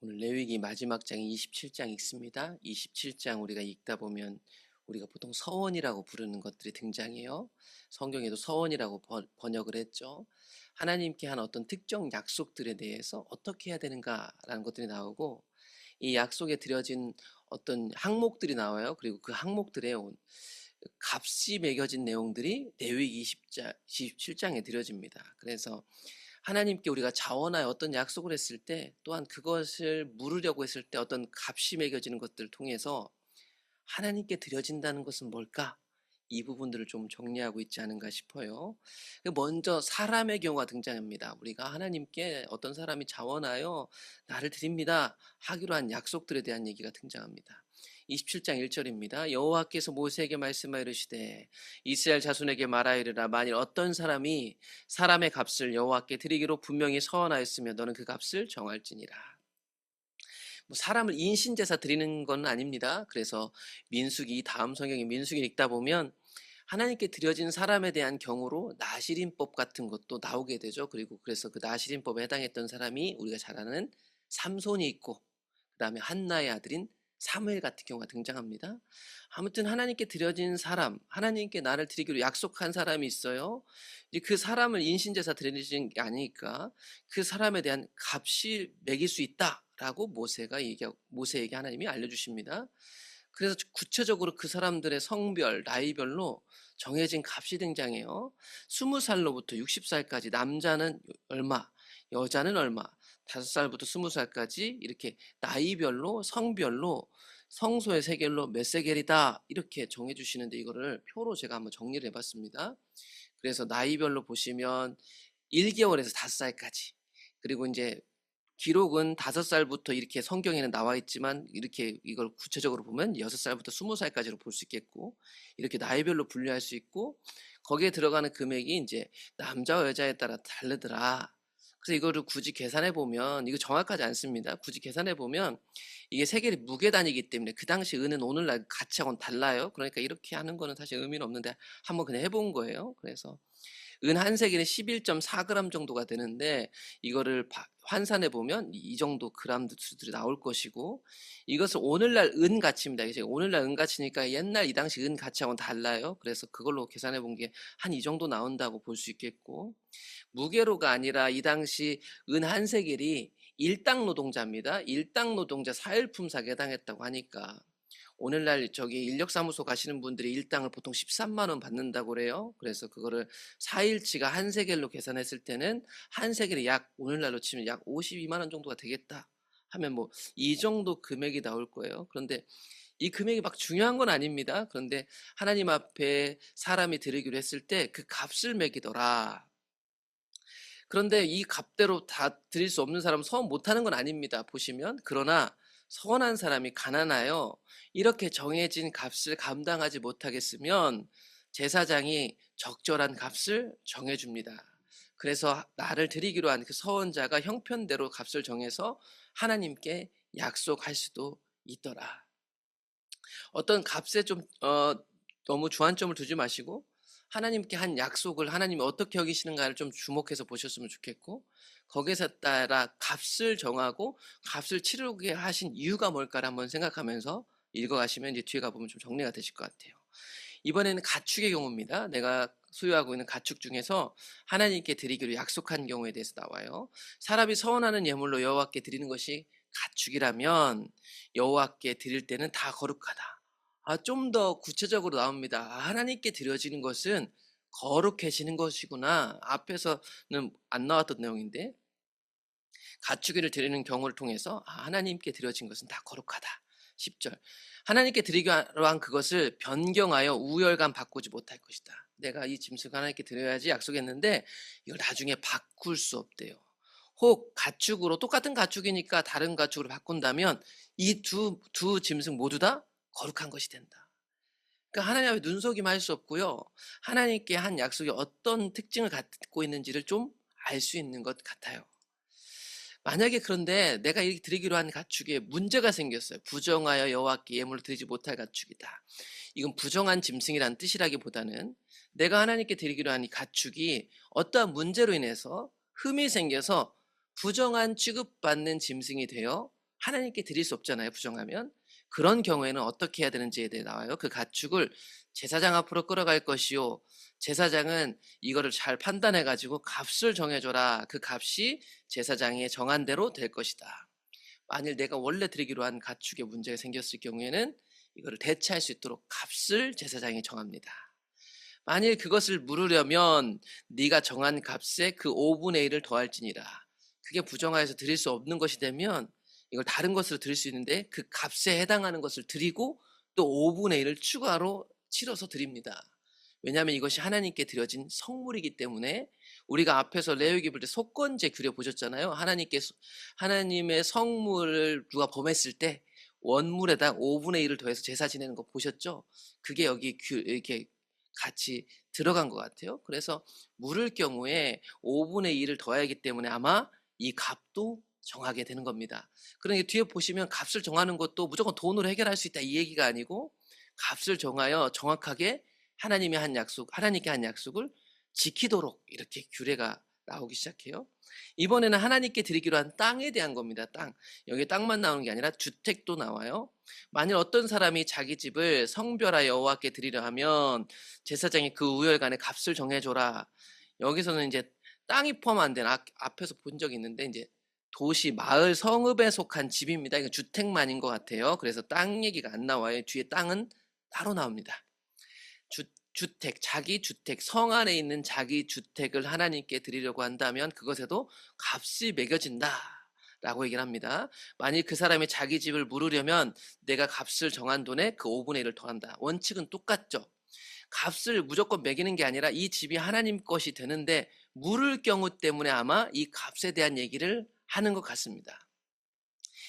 오늘 레위기 마지막 장이 27장 읽습니다. 27장 우리가 읽다 보면 우리가 보통 서원이라고 부르는 것들이 등장해요. 성경에도 서원이라고 번- 번역을 했죠. 하나님께 한 어떤 특정 약속들에 대해서 어떻게 해야 되는가라는 것들이 나오고 이 약속에 드려진 어떤 항목들이 나와요. 그리고 그 항목들에 온 값이 매겨진 내용들이 레위기 20자, 27장에 드려집니다. 그래서 하나님께 우리가 자원하여 어떤 약속을 했을 때 또한 그것을 물으려고 했을 때 어떤 값이 매겨지는 것들을 통해서 하나님께 드려진다는 것은 뭘까? 이 부분들을 좀 정리하고 있지 않은가 싶어요. 먼저 사람의 경우가 등장합니다. 우리가 하나님께 어떤 사람이 자원하여 나를 드립니다 하기로 한 약속들에 대한 얘기가 등장합니다. 27장 1절입니다. 여호와께서 모세에게 말씀하여 이르시되 이스라엘 자손에게 말하여 이르라 만일 어떤 사람이 사람의 값을 여호와께 드리기로 분명히 서원하였으면 너는 그 값을 정할지니라. 뭐 사람을 인신 제사 드리는 건 아닙니다. 그래서 민수기 다음 성경의 민수기 읽다 보면 하나님께 드려진 사람에 대한 경우로 나시린법 같은 것도 나오게 되죠. 그리고 그래서 그 나시린법에 해당했던 사람이 우리가 잘 아는 삼손이 있고 그다음에 한나의 아들인 사무엘 같은 경우가 등장합니다. 아무튼 하나님께 드려진 사람, 하나님께 나를 드리기로 약속한 사람이 있어요. 이제 그 사람을 인신제사 드리는 게 아니니까 그 사람에 대한 값이 매길 수 있다라고 모세가 얘기 모세에게 하나님이 알려주십니다. 그래서 구체적으로 그 사람들의 성별, 나이별로 정해진 값이 등장해요. 20살로부터 60살까지 남자는 얼마, 여자는 얼마, 5살부터 20살까지 이렇게 나이별로 성별로 성소의 세겔로 몇 세겔이다 이렇게 정해 주시는데 이거를 표로 제가 한번 정리를 해 봤습니다. 그래서 나이별로 보시면 1개월에서 5살까지 그리고 이제 기록은 5살부터 이렇게 성경에는 나와 있지만 이렇게 이걸 구체적으로 보면 6살부터 20살까지로 볼 수 있겠고 이렇게 나이별로 분류할 수 있고 거기에 들어가는 금액이 이제 남자와 여자에 따라 다르더라. 그래서 이거를 굳이 계산해 보면 이거 정확하지 않습니다. 굳이 계산해 보면 이게 세겔이 무게 단위이기 때문에 그 당시 은은 오늘날 가치하고는 달라요. 그러니까 이렇게 하는 거는 사실 의미는 없는데 한번 그냥 해본 거예요. 그래서 은 한 세겔은 11.4g 정도가 되는데 이거를 바- 환산해 보면 이 정도 그램 수들이 나올 것이고 이것은 오늘날 은 가치입니다. 오늘날 은 가치니까 옛날 이 당시 은 가치하고는 달라요. 그래서 그걸로 계산해 본 게 한 이 정도 나온다고 볼 수 있겠고 무게로가 아니라 이 당시 은 한 세겔이 일당 노동자입니다. 일당 노동자 사일품사에 해당했다고 하니까 오늘날 저기 인력사무소 가시는 분들이 일당을 보통 13만 원 받는다고 그래요. 그래서 그거를 4일치가 한 세겔로 계산했을 때는 한 세겔이 약 오늘날로 치면 약 52만 원 정도가 되겠다 하면 뭐 이 정도 금액이 나올 거예요. 그런데 이 금액이 막 중요한 건 아닙니다. 그런데 하나님 앞에 사람이 드리기로 했을 때 그 값을 매기더라. 그런데 이 값대로 다 드릴 수 없는 사람은 서원 못하는 건 아닙니다. 보시면 그러나 서원한 사람이 가난하여 이렇게 정해진 값을 감당하지 못하겠으면 제사장이 적절한 값을 정해줍니다. 그래서 나를 드리기로 한 그 서원자가 형편대로 값을 정해서 하나님께 약속할 수도 있더라. 어떤 값에 좀 어, 너무 주안점을 두지 마시고 하나님께 한 약속을 하나님이 어떻게 여기시는가를 좀 주목해서 보셨으면 좋겠고 거기서 따라 값을 정하고 값을 치르게 하신 이유가 뭘까를 한번 생각하면서 읽어가시면 이제 뒤에 가보면 좀 정리가 되실 것 같아요. 이번에는 가축의 경우입니다. 내가 소유하고 있는 가축 중에서 하나님께 드리기로 약속한 경우에 대해서 나와요. 사람이 서원하는 예물로 여호와께 드리는 것이 가축이라면 여호와께 드릴 때는 다 거룩하다. 아, 좀더 구체적으로 나옵니다. 아, 하나님께 드려지는 것은 거룩해지는 것이구나. 앞에서는 안 나왔던 내용인데 가축이를 드리는 경우를 통해서 아, 하나님께 드려진 것은 다 거룩하다. 10절. 하나님께 드리기로 한 그것을 변경하여 우열감 바꾸지 못할 것이다. 내가 이 짐승 하나님께 드려야지 약속했는데 이걸 나중에 바꿀 수 없대요. 혹 가축으로 똑같은 가축이니까 다른 가축으로 바꾼다면 이 두두 짐승 모두 다 거룩한 것이 된다. 그러니까 하나님 앞에 눈속임 할 수 없고요. 하나님께 한 약속이 어떤 특징을 갖고 있는지를 좀 알 수 있는 것 같아요. 만약에 그런데 내가 이렇게 드리기로 한 가축에 문제가 생겼어요. 부정하여 여호와께 예물을 드리지 못할 가축이다. 이건 부정한 짐승이라는 뜻이라기보다는 내가 하나님께 드리기로 한 이 가축이 어떠한 문제로 인해서 흠이 생겨서 부정한 취급받는 짐승이 되어 하나님께 드릴 수 없잖아요. 부정하면. 그런 경우에는 어떻게 해야 되는지에 대해 나와요. 그 가축을 제사장 앞으로 끌어갈 것이요. 제사장은 이거를 잘 판단해 가지고 값을 정해줘라. 그 값이 제사장의 정한 대로 될 것이다. 만일 내가 원래 드리기로 한 가축에 문제가 생겼을 경우에는 이거를 대체할 수 있도록 값을 제사장이 정합니다. 만일 그것을 물으려면 네가 정한 값에 그 5분의 1을 더할지니라. 그게 부정하여서 드릴 수 없는 것이 되면 이걸 다른 것으로 드릴 수 있는데 그 값에 해당하는 것을 드리고 또 5분의 1을 추가로 치러서 드립니다. 왜냐하면 이것이 하나님께 드려진 성물이기 때문에 우리가 앞에서 레위기 볼 때 속건제 규례 보셨잖아요. 하나님께 하나님의 성물을 누가 범했을 때 원물에다 5분의 1을 더해서 제사 지내는 거 보셨죠? 그게 여기 규, 이렇게 같이 들어간 것 같아요. 그래서 물을 경우에 5분의 1을 더해야 하기 때문에 아마 이 값도 정하게 되는 겁니다. 그러니까 뒤에 보시면 값을 정하는 것도 무조건 돈으로 해결할 수 있다 이 얘기가 아니고 값을 정하여 정확하게 하나님이 한 약속, 하나님께 한 약속을 지키도록 이렇게 규례가 나오기 시작해요. 이번에는 하나님께 드리기로 한 땅에 대한 겁니다. 땅. 여기 땅만 나오는 게 아니라 주택도 나와요. 만일 어떤 사람이 자기 집을 성별하 여호와께 드리려 하면 제사장이 그 우열간에 값을 정해줘라. 여기서는 이제 땅이 포함 안 되는 앞에서 본 적이 있는데 이제 도시, 마을, 성읍에 속한 집입니다. 이거 주택만인 것 같아요. 그래서 땅 얘기가 안 나와요. 뒤에 땅은 따로 나옵니다. 주, 주택, 자기 주택, 성 안에 있는 자기 주택을 하나님께 드리려고 한다면 그것에도 값이 매겨진다. 라고 얘기를 합니다. 만일 그 사람이 자기 집을 물으려면 내가 값을 정한 돈에 그 5분의 1을 더한다. 원칙은 똑같죠. 값을 무조건 매기는 게 아니라 이 집이 하나님 것이 되는데 물을 경우 때문에 아마 이 값에 대한 얘기를 하는 것 같습니다.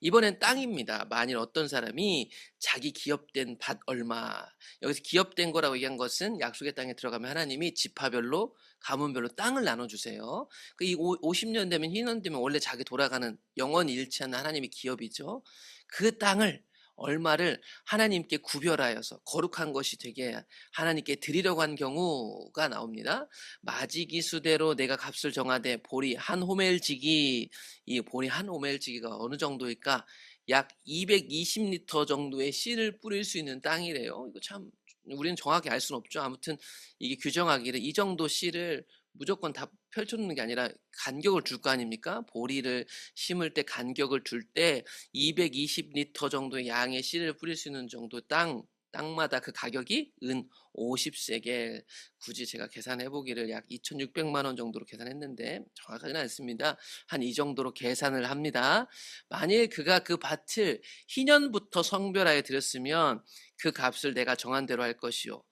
이번엔 땅입니다. 만일 어떤 사람이 자기 기업된 밭 얼마, 여기서 기업된 거라고 얘기한 것은 약속의 땅에 들어가면 하나님이 지파별로, 가문별로 땅을 나눠주세요. 그이 50년 되면 희년 되면 원래 자기 돌아가는 영원 일치하는 하나님의 기업이죠. 그 땅을 얼마를 하나님께 구별하여서 거룩한 것이 되게 하나님께 드리려고 한 경우가 나옵니다. 마지기 수대로 내가 값을 정하되 보리 한 호멜지기 이 보리 한 호멜지기가 어느 정도일까? 약 220리터 정도의 씨를 뿌릴 수 있는 땅이래요. 이거 참 우리는 정확히 알 수는 없죠. 아무튼 이게 규정하기를 이 정도 씨를 무조건 다 펼쳐놓는 게 아니라 간격을 줄 거 아닙니까? 보리를 심을 때 간격을 줄 때 220리터 정도의 양의 씨를 뿌릴 수 있는 정도 땅, 땅마다 그 가격이 은 50세겔 굳이 제가 계산해 보기를 약 2,600만 원 정도로 계산했는데 정확하지는 않습니다. 한 이 정도로 계산을 합니다. 만일 그가 그 밭을 희년부터 성별하여 드렸으면 그 값을 내가 정한 대로 할 것이요.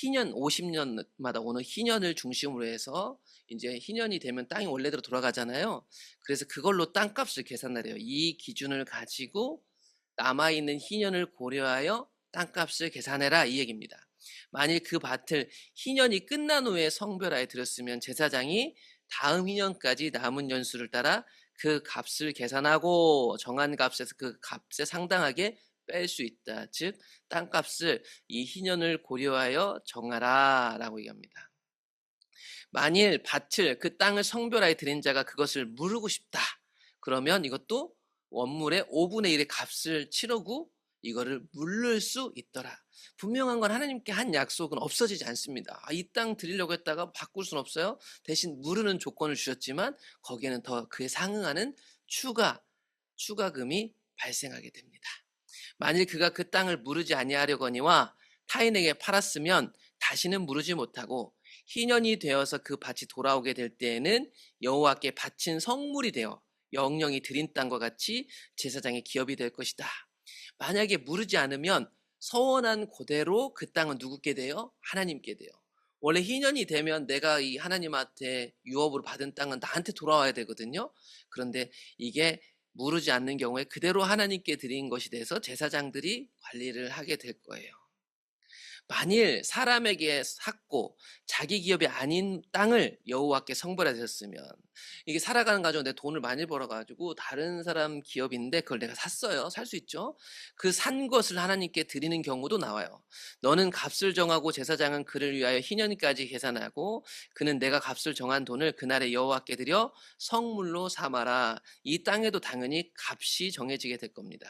희년 50년마다 오는 희년을 중심으로 해서 이제 희년이 되면 땅이 원래대로 돌아가잖아요. 그래서 그걸로 땅값을 계산하래요. 이 기준을 가지고 남아 있는 희년을 고려하여 땅값을 계산해라 이 얘기입니다. 만일 그 밭을 희년이 끝난 후에 성별하에 들었으면 제사장이 다음 희년까지 남은 연수를 따라 그 값을 계산하고 정한 값에서 그 값에 상당하게 뺄 수 있다. 즉 땅값을 이 희년을 고려하여 정하라라고 얘기합니다. 만일 밭을 그 땅을 성별하여 드린 자가 그것을 물르고 싶다. 그러면 이것도 원물의 5분의 1의 값을 치르고 이거를 물를 수 있더라. 분명한 건 하나님께 한 약속은 없어지지 않습니다. 아, 이 땅 드리려고 했다가 바꿀 수는 없어요. 대신 물르는 조건을 주셨지만 거기에는 더 그에 상응하는 추가 추가금이 발생하게 됩니다. 만일 그가 그 땅을 무르지 아니하려거니와 타인에게 팔았으면 다시는 무르지 못하고 희년이 되어서 그 밭이 돌아오게 될 때에는 여호와께 바친 성물이 되어 영영이 드린 땅과 같이 제사장의 기업이 될 것이다. 만약에 무르지 않으면 서원한 그대로 그 땅은 누구께 돼요? 하나님께 돼요. 원래 희년이 되면 내가 이 하나님한테 유업으로 받은 땅은 나한테 돌아와야 되거든요. 그런데 이게 무르지 않는 경우에 그대로 하나님께 드린 것이 돼서 제사장들이 관리를 하게 될 거예요. 만일 사람에게 샀고 자기 기업이 아닌 땅을 여호와께 성별해 드렸으면 이게 살아가는 가정 내 돈을 많이 벌어가지고 다른 사람 기업인데 그걸 내가 샀어요. 살 수 있죠. 그 산 것을 하나님께 드리는 경우도 나와요. 너는 값을 정하고 제사장은 그를 위하여 희년까지 계산하고 그는 내가 값을 정한 돈을 그날에 여호와께 드려 성물로 삼아라. 이 땅에도 당연히 값이 정해지게 될 겁니다.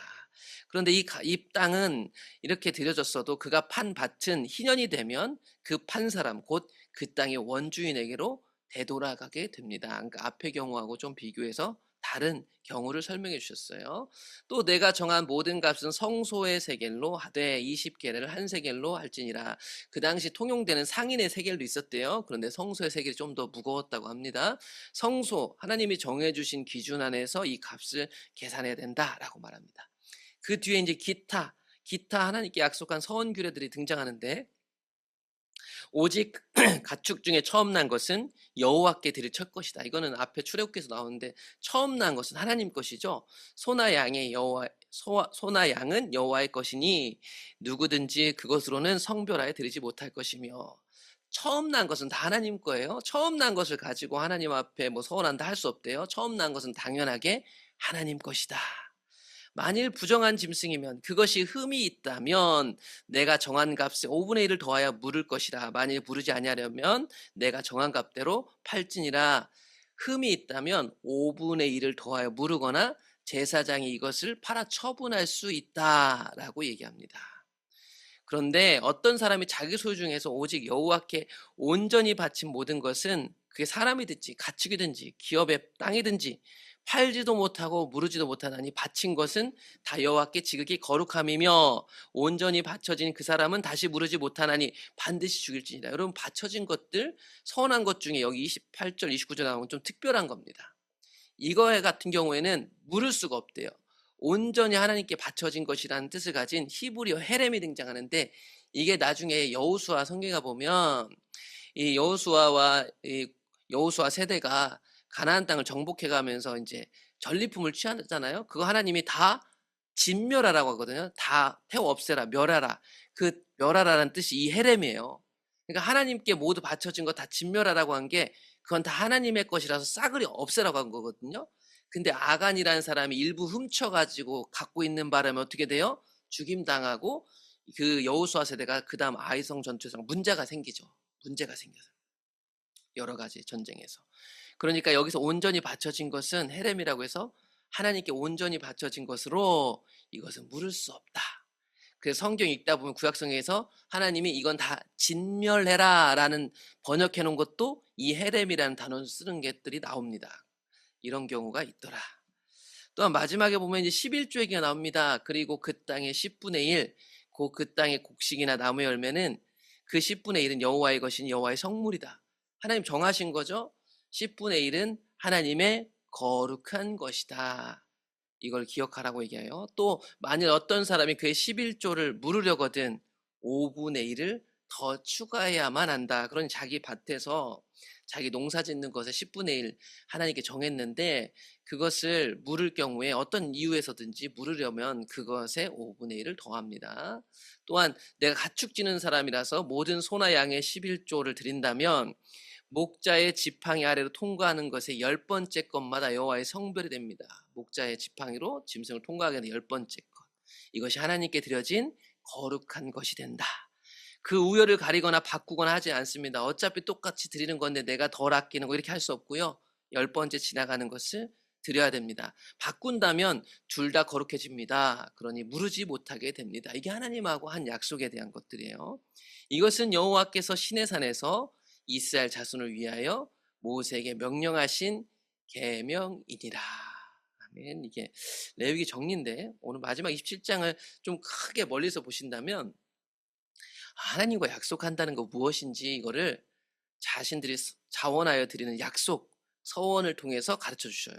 그런데 이, 가- 이 땅은 이렇게 드려졌어도 그가 판 밭은 희년이 되면 그 판 사람 곧 그 땅의 원주인에게로 되돌아가게 됩니다. 그러니까 앞의 경우하고 좀 비교해서 다른 경우를 설명해 주셨어요. 또 내가 정한 모든 값은 성소의 세겔로 하되 20개를 한 세겔로 할지니라. 그 당시 통용되는 상인의 세겔도 있었대요. 그런데 성소의 세겔이 좀 더 무거웠다고 합니다. 성소 하나님이 정해 주신 기준 안에서 이 값을 계산해야 된다라고 말합니다. 그 뒤에 이제 기타 기타 하나님께 약속한 서원 규례들이 등장하는데 오직 가축 중에 처음 난 것은 여호와께 드릴 첫 것이다. 이거는 앞에 출애굽기에서 나오는데 처음 난 것은 하나님 것이죠. 소나 양의 여호와 소나 양은 여호와의 것이니 누구든지 그것으로는 성별하여 드리지 못할 것이며 처음 난 것은 다 하나님 거예요. 처음 난 것을 가지고 하나님 앞에 뭐 서원한다 할 수 없대요. 처음 난 것은 당연하게 하나님 것이다. 만일 부정한 짐승이면 그것이 흠이 있다면 내가 정한 값에 5분의 1을 더하여 물을 것이라 만일 부르지 아니하려면 내가 정한 값대로 팔지니라 흠이 있다면 5분의 1을 더하여 물으거나 제사장이 이것을 팔아 처분할 수 있다라고 얘기합니다. 그런데 어떤 사람이 자기 소유 중에서 오직 여호와께 온전히 바친 모든 것은 그게 사람이든지 가축이든지 기업의 땅이든지 팔지도 못하고 무르지도 못하나니 바친 것은 다 여호와께 지극히 거룩함이며 온전히 바쳐진 그 사람은 다시 무르지 못하나니 반드시 죽일지니라. 여러분 바쳐진 것들 선한 것 중에 여기 28절 29절 나오는 좀 특별한 겁니다. 이거 같은 경우에는 물을 수가 없대요. 온전히 하나님께 바쳐진 것이라는 뜻을 가진 히브리어 헤렘이 등장하는데 이게 나중에 여호수아 성경에 보면 이 여호수아와 이 여호수아 세대가 가나안 땅을 정복해 가면서 이제 전리품을 취하잖아요. 그거 하나님이 다 진멸하라고 하거든요. 다 태워 없애라, 멸하라. 그 멸하라는 뜻이 이 헤렘이에요. 그러니까 하나님께 모두 바쳐진 거 다 진멸하라고 한 게 그건 다 하나님의 것이라서 싸그리 없애라고 한 거거든요. 근데 아간이라는 사람이 일부 훔쳐가지고 갖고 있는 바람에 어떻게 돼요? 죽임 당하고 그 여호수아 세대가 그 다음 아이성 전투에서 문제가 생기죠. 문제가 생겨서 여러 가지 전쟁에서. 그러니까 여기서 온전히 바쳐진 것은 헤렘이라고 해서 하나님께 온전히 바쳐진 것으로 이것은 물을 수 없다. 그래서 성경 읽다 보면 구약성에서 하나님이 이건 다 진멸해라 라는 번역해 놓은 것도 이 헤렘이라는 단어를 쓰는 것들이 나옵니다. 이런 경우가 있더라. 또한 마지막에 보면 이제 11조 얘기가 나옵니다. 그리고 그 땅의 10분의 1, 그, 그 땅의 곡식이나 나무 열매는 그 10분의 1은 여호와의 것인 여호와의 성물이다. 하나님 정하신 거죠. 10분의 1은 하나님의 거룩한 것이다. 이걸 기억하라고 얘기해요. 또 만일 어떤 사람이 그의 11조를 물으려거든 5분의 1을 더 추가해야만 한다. 그런 자기 밭에서 자기 농사 짓는 것의 10분의 1 하나님께 정했는데 그것을 물을 경우에 어떤 이유에서든지 물으려면 그것에 5분의 1을 더합니다. 또한 내가 가축 지는 사람이라서 모든 소나 양의 11조를 드린다면 목자의 지팡이 아래로 통과하는 것의 열 번째 것마다 여호와의 성별이 됩니다. 목자의 지팡이로 짐승을 통과하게 되는 열 번째 것. 이것이 하나님께 드려진 거룩한 것이 된다. 그 우열을 가리거나 바꾸거나 하지 않습니다. 어차피 똑같이 드리는 건데 내가 덜 아끼는 거 이렇게 할 수 없고요. 열 번째 지나가는 것을 드려야 됩니다. 바꾼다면 둘 다 거룩해집니다. 그러니 무르지 못하게 됩니다. 이게 하나님하고 한 약속에 대한 것들이에요. 이것은 여호와께서 신의 산에서 이스라엘 자손을 위하여 모세에게 명령하신 계명이니라. 아멘. 이게 레위기 정리인데 오늘 마지막 27장을 좀 크게 멀리서 보신다면 하나님과 약속한다는 거 무엇인지 이거를 자신들이 자원하여 드리는 약속, 서원을 통해서 가르쳐 주셔요.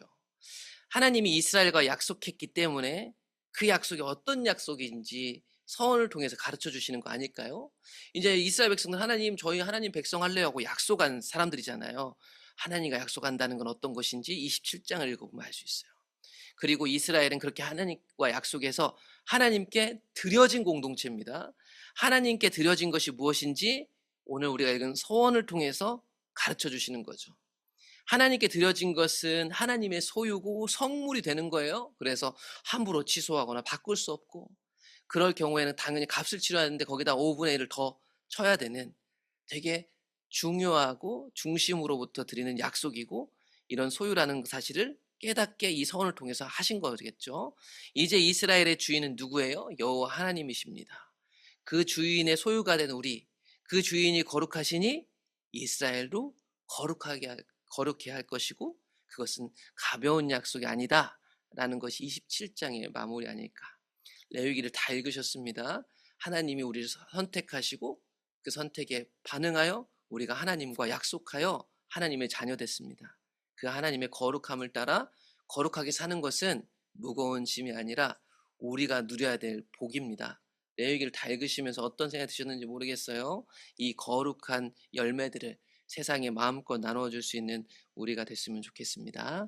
하나님이 이스라엘과 약속했기 때문에 그 약속이 어떤 약속인지 서원을 통해서 가르쳐 주시는 거 아닐까요? 이제 이스라엘 백성들 하나님 저희 하나님 백성 할래요 하고 약속한 사람들이잖아요. 하나님과 약속한다는 건 어떤 것인지 27장을 읽어보면 알 수 있어요. 그리고 이스라엘은 그렇게 하나님과 약속해서 하나님께 드려진 공동체입니다. 하나님께 드려진 것이 무엇인지 오늘 우리가 읽은 서원을 통해서 가르쳐 주시는 거죠. 하나님께 드려진 것은 하나님의 소유고 성물이 되는 거예요. 그래서 함부로 취소하거나 바꿀 수 없고 그럴 경우에는 당연히 값을 치러야 하는데 거기다 5분의 1을 더 쳐야 되는 되게 중요하고 중심으로부터 드리는 약속이고 이런 소유라는 사실을 깨닫게 이 서원을 통해서 하신 거겠죠. 이제 이스라엘의 주인은 누구예요? 여호와 하나님이십니다. 그 주인의 소유가 된 우리, 그 주인이 거룩하시니 이스라엘도 거룩하게 할- 거룩해 할 것이고 그것은 가벼운 약속이 아니다라는 것이 27장의 마무리 아닐까. 레위기를 다 읽으셨습니다. 하나님이 우리를 선택하시고 그 선택에 반응하여 우리가 하나님과 약속하여 하나님의 자녀 됐습니다. 그 하나님의 거룩함을 따라 거룩하게 사는 것은 무거운 짐이 아니라 우리가 누려야 될 복입니다. 레위기를 다 읽으시면서 어떤 생각이 드셨는지 모르겠어요. 이 거룩한 열매들을 세상에 마음껏 나누어 줄 수 있는 우리가 됐으면 좋겠습니다.